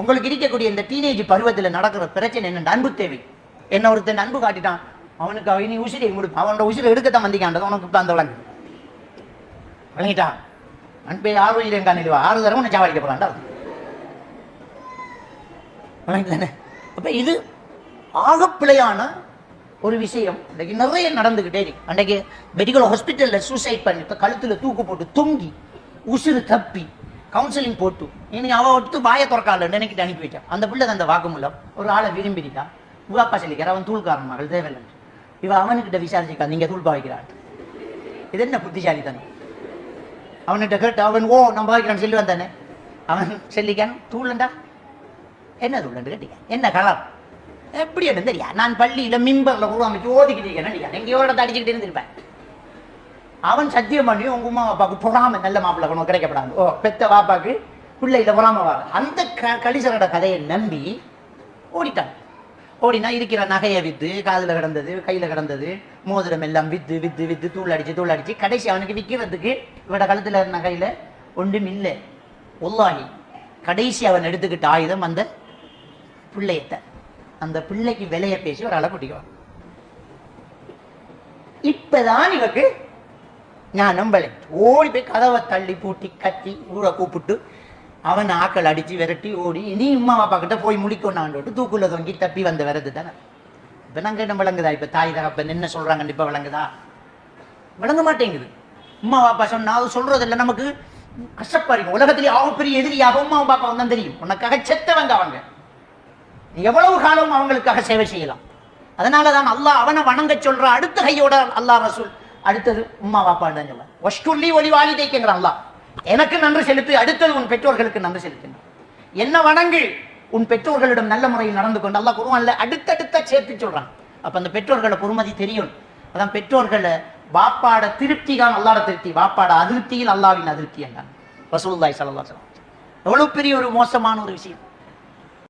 உங்களுக்கு இருக்கக்கூடிய இந்த டீனேஜ் பருவத்தில் நடக்கிற பிரச்சனை என்ன அன்பு தேவை. என்ன ஒருத்தன் அன்பு காட்டிட்டான் அவனுக்கு அவன் நீ உசிரை கொடுப்பான்? அவனோட உசிரை எடுக்கத்தான் வந்திக்காண்டது உனக்கு இப்போ அந்த விளங்கு விளங்கிட்டான் அன்பே ஆறு வழியில காணிடுவா ஆறு தரம் உன்னை சாவடிக்க போறான்டா. விளங்கிட்டானே? அப்ப இது ஆகப்பிழையான ஒரு விஷயம். இன்னைக்கு நிறைய நடந்துக்கிட்டே இருக்கு. அன்றைக்கு மெடிக்கல் ஹாஸ்பிட்டல்ல சூசைட் பண்ணி இப்போ கழுத்துல தூக்கு போட்டு தொங்கி உசுறு தப்பி கவுன்சிலிங் போட்டு இன்னைக்கு அவள் ஒட்டு வாயை திறக்கால நினைக்கிட்டு அனுப்பி வச்சான் அந்த பிள்ளை அந்த வாக்குமூலம். ஒரு ஆளை விரும்பிட்டா உகாப்பா சொல்லிக்கிற அவன் தூள்காரன் மகள் தேவையில்லை இவ அவனுக்கிட்ட விசாரிச்சுக்கா நீங்க தூள் பாவிக்கிறான் இது என்ன புத்திசாலித்தனம்? அவன்கிட்ட கேட்டு அவன் ஓ நம்ம பாவிக்கிறான் சொல்லி வந்தானே? அவன் சொல்லிக்கான் தூளண்டா? என்ன தூளண்டு? கேட்டீங்க என்ன கலர்? எப்படி என்ன தெரியா? நான் பள்ளியில மிம்பர்ல உருவாமிச்சு ஓதிக்கிட்டு இருக்கேன் எங்கேயோ இடத்த அடிச்சுக்கிட்டு இருந்திருப்பேன். அவன் சத்தியம் பண்ணி உங்க உமா பாப்பாக்கு பொறாம நல்ல மாப்பிள்ள கொண்டு கிடைக்கப்படாது. ஓ பெத்த பாப்பாக்கு பிள்ளையில பொறாம வர அந்த க கலிசரோட கதையை நம்பி ஓடிட்டான். ஓடினா இருக்கிற நகையை வித்து காதில் கிடந்தது கையில் கிடந்தது மோதிரம் எல்லாம் வித்து வித்து வித்து தூள் அடிச்சு தூள் அடிச்சு கடைசி அவனுக்கு விற்கிறதுக்கு இவட கழுத்துல இருந்த கையில ஒன்றும் இல்லை. ஒல்லாகி கடைசி அவன் எடுத்துக்கிட்ட ஆயுதம் அந்த பிள்ளையத்தை அந்த பிள்ளைக்கு விலையை பேசி ஒரு ஆளை கூட்டிக்குவான். இப்பதான் இவக்கு நான் நம்பலை. ஓடி போய் கதவை தள்ளி பூட்டி கத்தி ஊரை கூப்பிட்டு அவன் ஆக்கள் அடித்து விரட்டி ஓடி நீ அம்மா அப்பா கிட்ட போய் முடிக்கொண்டாண்டு தூக்குள்ள தொங்கி தப்பி வந்த வரது தானே? இப்போ நாங்கள் என்ன விளங்குதா? இப்போ தாய் தகப்பன் என்ன சொல்கிறாங்க கண்டிப்பாக விளங்குதா? விளங்க மாட்டேங்குது. அம்மா பாப்பா சொன்னால் அது சொல்றது இல்லை நமக்கு கஷ்டப்பா இருக்கும் உலகத்திலே ஆகப்பெரிய எதிரியாக உமா பாப்பா வந்தா தெரியும். உனக்காக செத்தவங்க அவங்க. எவ்வளவு காலம் அவங்களுக்காக சேவை செய்யலாம்? அதனால தான் அல்லாஹ் அவனை வணங்க சொல்கிறான் அடுத்த கையோட அல்லாஹ் ரசூல் அடுத்தது உம்மா வாப்பான்னு தான் சொல்ல ஒஷ்டுள்ளி ஒலி வாலிதைக்குங்கிறான் அல்லா எனக்கு நன்றி செலுத்து அடுத்தது உன் பெற்றோர்களுக்கு நன்றி செலுத்து என்ன வணங்கு உன் பெற்றோர்களிடம் நல்ல முறையில் நடந்து கொண்டு அல்லாஹ் குருவான்ல அடுத்தடுத்த சேர்த்து சொல்றான். அப்ப அந்த பெற்றோர்களை பொறுமதி தெரியும். அதான் பெற்றோர்களை வாப்பாட திருப்தி தான் அல்லாட திருப்தி வாப்பாட அதிருப்தியில் அல்லாவின் அதிருப்தி என்றான் ரசூலுல்லாஹி ஸல்லல்லாஹு அலைஹி வஸல்லம். எவ்வளவு பெரிய ஒரு மோசமான ஒரு விஷயம்.